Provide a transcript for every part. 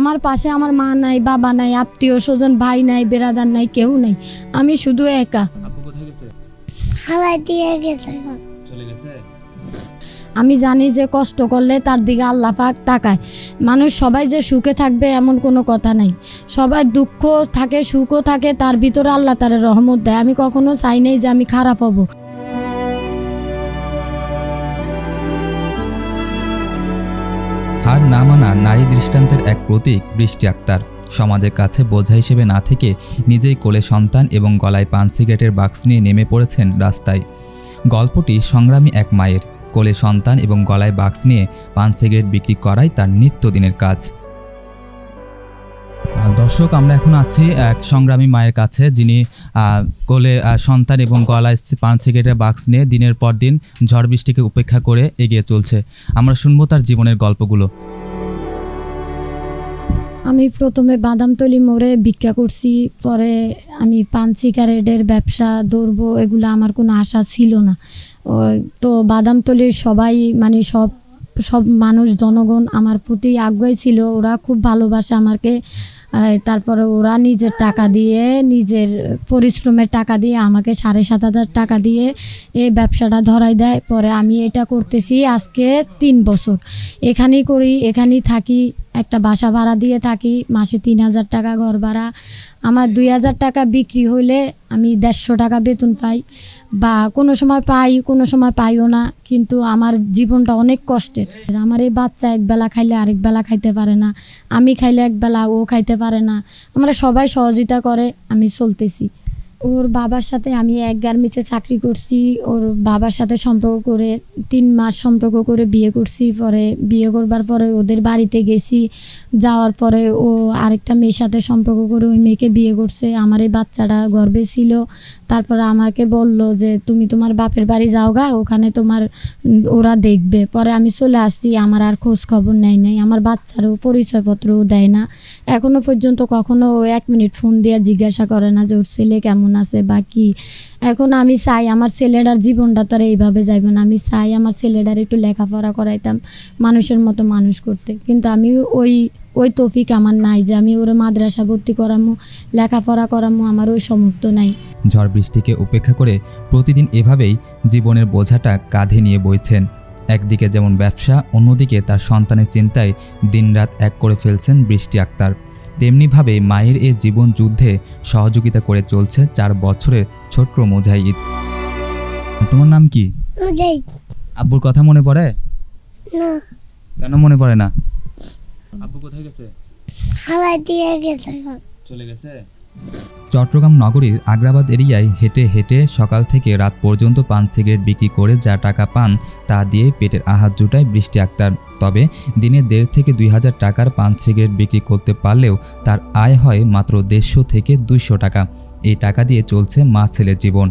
আমার পাশে আমার মা নাই বাবা নাই আত্মীয় স্বজন ভাই নাই বেরাদার নাই কেউ নাই। আমি শুধু একা। আপু কোথায় গেছে? হাওয়াই দিয়ে গেছে। চলে গেছে? আমি জানি যে কষ্ট করলে তার দিকে আল্লাহ পাক তাকায়। মানুষ সবাই যে সুখে থাকবে এমন কোনো কথা নাই। সবাই দুঃখ থাকে সুখও থাকে তার ভিতরে আল্লাহ তার রহমত দেয়। আমি কখনো চাই নাই যে আমি খারাপ হব। হার না মানা নারী দৃষ্টান্তের এক প্রতীক, বৃষ্টি আক্তার। সমাজের কাছে বোঝা হিসেবে না থেকে নিজেই কোলে সন্তান এবং গলায় পান সিগারেটের বাক্স নিয়ে নেমে পড়েছেন রাস্তায়। গল্পটি সংগ্রামী এক মায়ের। কোলে সন্তান এবং গলায় বাক্স নিয়ে পান সিগারেট বিক্রি করাই তার নিত্যদিনের কাজ। দর্শক, আমরা এখন আছি এক সংগ্রামী মায়ের কাছে, যিনি কোলে সন্তান এবং গলায় পান সিগারেটের বাক্স নিয়ে দিনের পর দিন ঝড় বৃষ্টিকে উপেক্ষা করে এগিয়ে চলছে। আমরা শুনব তার জীবনের গল্পগুলো। আমি প্রথমে বাদামতলি মোড়ে ভিক্ষা করছি, পরে আমি পান সিগারেটের ব্যবসা ধরবো এগুলো আমার কোনো আশা ছিল না। তো বাদামতলির সবাই মানে সব সব মানুষ, জনগণ আমার প্রতি আগ্রহী ছিল, ওরা খুব ভালোবাসে আমাকে। তারপরে ওরা নিজের টাকা দিয়ে, নিজের পরিশ্রমের টাকা দিয়ে আমাকে সাড়ে সাত হাজার টাকা দিয়ে এই ব্যবসাটা ধরাই দেয়। পরে আমি এটা করতেছি আজকে তিন বছর। এখানেই করি, এখানেই থাকি। একটা বাসা ভাড়া দিয়ে থাকি, মাসে তিন হাজার টাকা ঘর ভাড়া। আমার দুই হাজার টাকা বিক্রি হইলে আমি দেড়শো টাকা বেতন পাই। বা কোনো সময় পাই, কোনো সময় পাইও না, কিন্তু আমার জীবনটা অনেক কষ্টের। আমার এই বাচ্চা একবেলা খাইলে আরেক বেলা খাইতে পারে না। আমি খাইলে একবেলা ও খাইতে পারে না। আমরা সবাই সহযোগিতা করে আমি চলতেছি। ওর বাবার সাথে আমি এক গার্মেন্টসে চাকরি করছি, ওর বাবার সাথে সম্পর্ক করে তিন মাস সম্পর্ক করে বিয়ে করছি, পরে বিয়ে করবার পরে ওদের বাড়িতে গেছি, যাওয়ার পরে ও আরেকটা মেয়ের সাথে সম্পর্ক করে ওই মেয়েকে বিয়ে করছে। আমার এই বাচ্চাটা গর্বে ছিল, তারপরে আমাকে বলল যে, তুমি তোমার বাপের বাড়ি যাও গা ওখানে তোমার ওরা দেখবে। পরে আমি চলে আসছি, আমার আর খোঁজ খবর নেয় নাই, আমার বাচ্চারও পরিচয়পত্রও দেয় না। এখনও পর্যন্ত কখনো এক মিনিট ফোন দিয়ে জিজ্ঞাসা করে না যে, ওর ছেলে কেমন আছে বা কি? এখন আমি চাই আমার ছেলেটার জীবনটা তো আর এইভাবে যাইবে না। আমি চাই আমার ছেলেটার একটু লেখাপড়া করাইতাম, মানুষের মতো মানুষ করতে। কিন্তু আমি ওই ওই তফিক আমার নাই যে আমি ওরা মাদ্রাসা ভর্তি করামো, লেখাপড়া করামো, আমার ওই সমর্থ নাই। ঝড় বৃষ্টিকে উপেক্ষা করে প্রতিদিন এভাবেই জীবনের বোঝাটা কাঁধে নিয়ে বইছেন। একদিকে যেমন ব্যবসা, অন্যদিকে তার সন্তানের চিন্তায় দিনরাত এক করে ফেলছেন বৃষ্টি আক্তার। তেমনিভাবে মায়ের এই জীবন যুদ্ধে সহযোগিতা করে চলছে চার বছরের ছোট্ট মুজাহিদ তোমার নাম কি? আব্বুর কথা মনে পড়ে? না। কেন মনে পড়ে না? আব্বু কোথায় গেছে? দিয়ে গেছে চলে গেছে? চট্টগ্রাম নগরীর আগ্রাবাদ এরিয়ায় হেঁটে হেঁটে সকাল থেকে রাত পর্যন্ত পান সিগারেট বিক্রি করে যা টাকা পান তা দিয়ে পেটের আহাত জুটায় বৃষ্টি আক্তার। তবে দিনে দেড় থেকে দুই হাজার টাকার পান সিগারেট বিক্রি করতে পারলেও তার আয় হয় মাত্র দেড়শো থেকে দুইশো টাকা। এই টাকা দিয়ে চলছে মা ছেলের জীবন।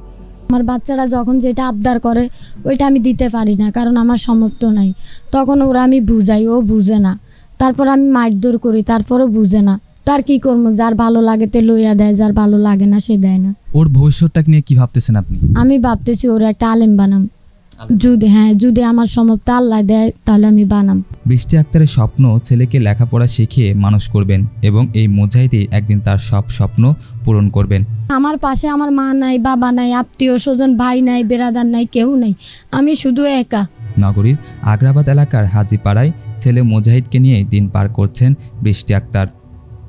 আমার বাচ্চারা যখন যেটা আবদার করে, ওইটা আমি দিতে পারি না, কারণ আমার সমর্থ নাই। তখন ওরা আমি বুঝাই, ও বুঝে না। তারপর আমি মারধর করি, তারপরও বুঝে না। তার কি করব? যার ভালো লাগে তে লইয়া দেয় যার ভালো লাগে না সে দেয় না। ওর ভবিষ্যৎটা নিয়ে কি ভাবতেছেন আপনি? আমি ভাবতেছি ওর একটা আলেম বানাম। যদি হ্যাঁ যদি আমার সমর্থ আল্লাহ দেয় তাহলে আমি বানাম। বৃষ্টি আক্তারের স্বপ্ন ছেলেকে লেখাপড়া শিখিয়ে মানুষ করবেন এবং এই মুজাহিদি একদিন তার সব স্বপ্ন পূরণ করবেন। আমার পাশে আমার মা নাই বাবা নাই আত্মীয় স্বজন ভাই নাই বেরাদার নাই কেউ নাই। আমি শুধু একা। নগরীর আগ্রাবাদ এলাকার হাজিপাড়ায় ছেলে মুজাহিদকে নিয়ে দিন পার করছেন বৃষ্টি আক্তার।